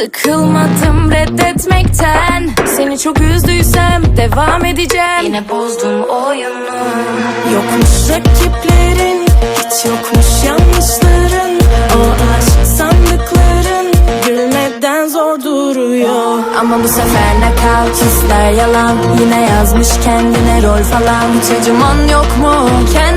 Sıkılmadım reddetmekten. Seni çok üzdüysem devam edeceğim. Yine bozdum oyunu. Yokmuş rakiplerin Hiç yokmuş yanlışların. O aşk sandıkların Gülmeden zor duruyor. Ama bu sefer nakavt hisler yalan. Yine yazmış kendine rol falan. Hiç acıman yok mu? Kendine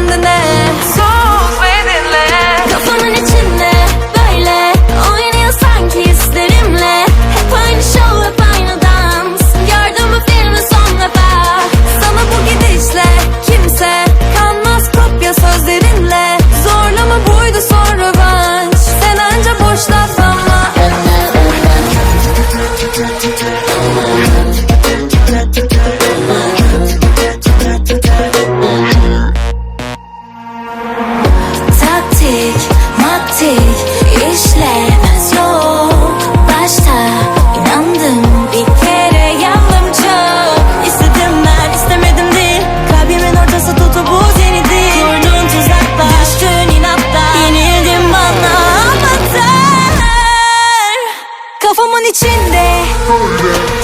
içinde.